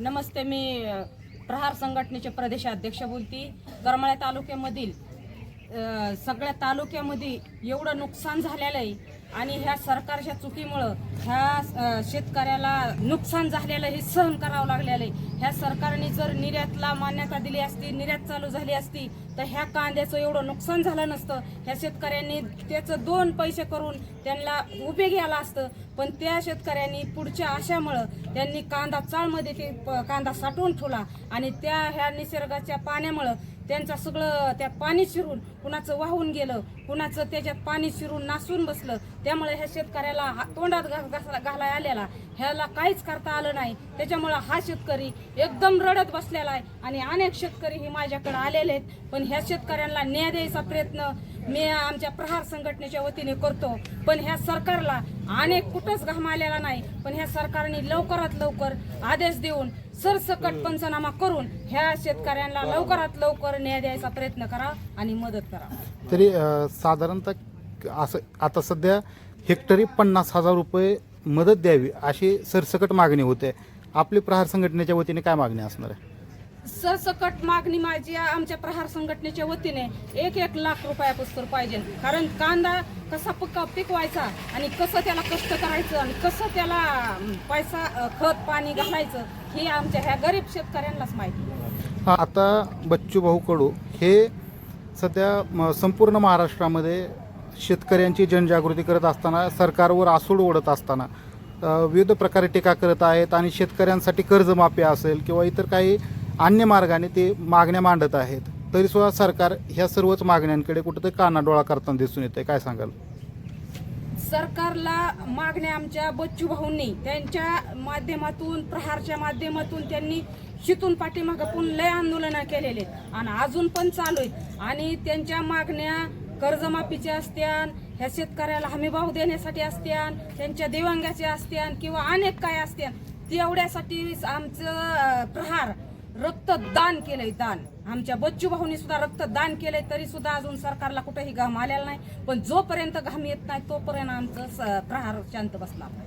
नमस्ते मी प्रहार संघटनेचे प्रदेशाध्यक्ष बोलती. करमाळ्या तालुक्यामधील सगळ्या तालुक्यामध्ये एवढं नुकसान झालेलं आहे. आणि ह्या सरकारच्या चुकीमुळं ह्या शेतकऱ्याला नुकसान झालेलं हे सहन करावं लागलेलं आहे. ह्या सरकारने जर निर्यातला मान्यता दिली असती निर्यात चालू झाली असती तर ह्या कांद्याचं एवढं नुकसान झालं नसतं. ह्या शेतकऱ्यांनी त्याचं दोन पैसे करून त्यांना उभे घ्यायला असतं. पण त्या शेतकऱ्यांनी पुढच्या आशामुळं त्यांनी कांदा चाळमध्ये ते प- कांदा साठवून ठेवला. आणि त्या ह्या निसर्गाच्या पाण्यामुळं त्यांचं सगळं त्यात पाणी शिरून कुणाचं वाहून गेलं कुणाचं त्याच्यात पाणी शिरून नासून बसलं. त्यामुळे ह्या शेतकऱ्याला हा- तोंडात घालाय आलेला. ह्याला काहीच करता आलं नाही. त्याच्यामुळं हा शेतकरी एकदम रडत बसलेला आहे आणि अनेक शेतकरी हे माझ्याकडे आलेले आहेत. पण ह्या शेतकऱ्यांना न्याय द्यायचा प्रयत्न मी आमच्या प्रहार संघटनेच्या वतीने करतो. पण ह्या सरकारला अनेक कुठंच घाम आलेला नाही. पण ह्या सरकारने लवकरात लवकर आदेश देऊन सरसकट पंचनामा करून ह्या शेतकऱ्यांना लवकरात लवकर न्याय द्यायचा प्रयत्न करा आणि मदत करा. तरी अ, साधारणतः असं आता सध्या हेक्टरी पन्नास हजार रुपये मदत द्यावी अशी सरसकट मागणी होते. आपली प्रहार संघटनेच्या वतीने काय मागणी असणार आहे? सरसकट मागणी माझी आमच्या प्रहार संघटनेच्या वतीने एक एक लाख रुपयापुस्तक पाहिजे. कारण कांदा कसा पक्का पिकवायचा आणि कसं त्याला कष्ट करायचं आणि कसं त्याला पैसा खत पाणी घालायचं हे आमच्या ह्या गरीब शेतकऱ्यांनाच माहिती आता बच्चू भाऊ कडू हे सध्या म, संपूर्ण महाराष्ट्रामध्ये शेतकऱ्यांची जनजागृती करत असताना सरकारवर आसूड ओढत असताना विविध प्रकारे टीका करत आहेत आणि शेतकऱ्यांसाठी कर्जमाफी असेल किंवा इतर काही अन्य मार्गाने ते मागण्या मांडत आहेत. तरीसुद्धा सरकार ह्या सर्वच मागण्यांकडे कुठेतरी कानाडोळा करताना दिसून येते काय सांगाल? सरकारला मागण्या आमच्या बच्चू भाऊंनी त्यांच्या माध्यमातून प्रहारच्या माध्यमातून त्यांनी शितून पाठीमागं लय आंदोलनं केलेले आणि अजून पण चालू आहेत. आणि त्यांच्या मागण्या कर्जमाफीच्या असत्यान ह्या शेतकऱ्याला हमीभाव देण्यासाठी असत्यान त्यांच्या दिव्यांगाच्या असत्यान किंवा अनेक काय असत्यान तेवढ्यासाठी आमचं प्रहार रक्तदान केलंय दान. आमच्या बच्चू भाऊनी सुद्धा रक्तदान केलंय तरी सुद्धा अजून सरकारला कुठेही घाम आलेला नाही. पण जोपर्यंत घाम येत नाही तोपर्यंत आमचं प्रहार शांत नाही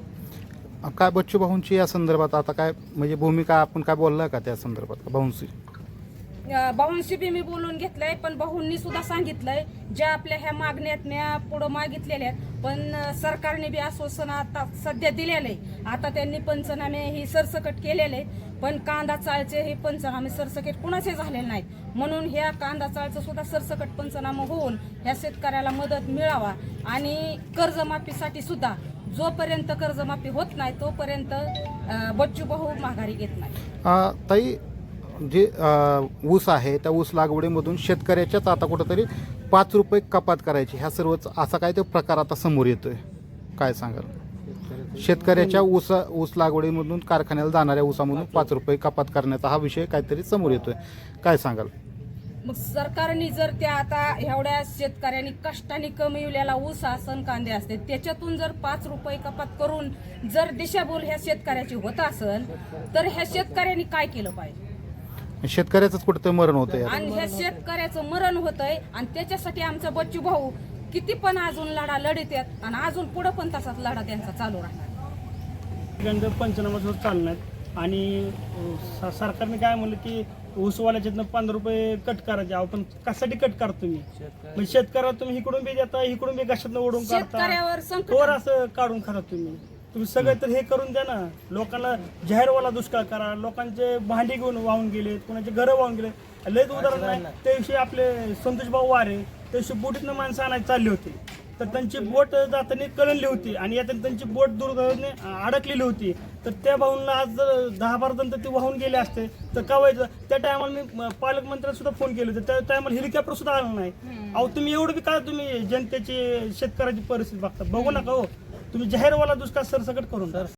काय बच्चू भाऊंची या संदर्भात आता काय म्हणजे भूमिका आपण काय बोलला का त्या संदर्भात भाऊंशी? भाऊंशी बी मी बोलून घेतलंय पण भाऊंनी सुद्धा सांगितलंय ज्या आपल्या ह्या मागण्यात म्या पुढं मागितलेल्या आहेत पण सरकारने बी आश्वासन आता सध्या दिलेलं आहे आता त्यांनी पंचनामे ही सरसकट केलेले पण कांदा चाळचे हे पंचनामे सरसकट कुणाचे झालेले नाहीत. म्हणून ह्या कांदा चाळचं सुद्धा सरसकट पंचनामा होऊन ह्या शेतकऱ्याला मदत मिळावा आणि कर्जमाफीसाठी सुद्धा जोपर्यंत कर्जमाफी होत नाही तोपर्यंत बच्चू भाऊ माघारी घेत नाही. ताई जे ऊस आहे त्या ऊस लागवडीमधून शेतकऱ्याच्याच आता कुठंतरी पाच रुपये कपात करायची. ह्या सर्वच असा काय तो प्रकार आता समोर येतोय? काय सांगाल? शेतकऱ्याच्या ऊस ऊस लागवडीमधून कारखान्याला जाणाऱ्या ऊसामधून पाच रुपये कपात करण्याचा हा विषय काहीतरी समोर येतोय. काय सांगाल? मग सरकारने जर त्या आता एवढ्या शेतकऱ्यांनी कष्टाने कमविलेला ऊस आसन कांदे असते त्याच्यातून जर पाच रुपये कपात करून जर दिशाभूल ह्या शेतकऱ्याची होत असेल तर ह्या शेतकऱ्यांनी काय केलं पाहिजे? शेतकऱ्याचंच कुठंतरी मरण होतंय आणि ह्या शेतकऱ्याचं मरण होतंय आणि त्याच्यासाठी आमचा बच्चू भाऊ किती पण अजून लढा लढित आहेत आणि अजून पुढे पण तसाच लढा त्यांचा चालू राहणार. गंध पंचनामा सुद्धा चालणार. आणि स- सरकारने काय म्हणलं की ऊसवाल्याच्यातनं पंधरा रुपये कट करायचे. अहो पण कशासाठी कट करतो तुम्ही? म्हणजे शेतकऱ्याला तुम्ही इकडून बी देता इकडून बी कशातनं ओढून काढता. शेतकऱ्यावर संकट वर असं काढून खाता तुम्ही. तुम्ही सगळं तर हे करून द्या ना. लोकांना जाहीरवाला दुष्काळ करा. लोकांचे भांडी घेऊन वाहून गेले कुणाचे घरं वाहून गेले लयच उदाहरण नाही त्या दिवशी आपले संतोष भाऊ वारे त्या दिवशी बोटीतनं माणसं आणायला चालली होती. तर त्यांची बोट जाताना कळणली होती आणि यातून त्यांची बोट दुर्दैवाने अडकलेली होती. तर त्या भाऊंना आज जर दहा बारा जण तर ते वाहून गेले असते. तर का व्हायचं? त्या टायमाला मी पालकमंत्र्यांना सुद्धा फोन केले होते. त्या टायमाला हेलिकॉप्टर सुद्धा आलं नाही. अहो तुम्ही एवढं बी काय तुम्ही जनतेची शेतकऱ्याची परिस्थिती बघता? बघू नका हो. तुम्ही जाहीरवाला दुष्काळ सरसकट करून.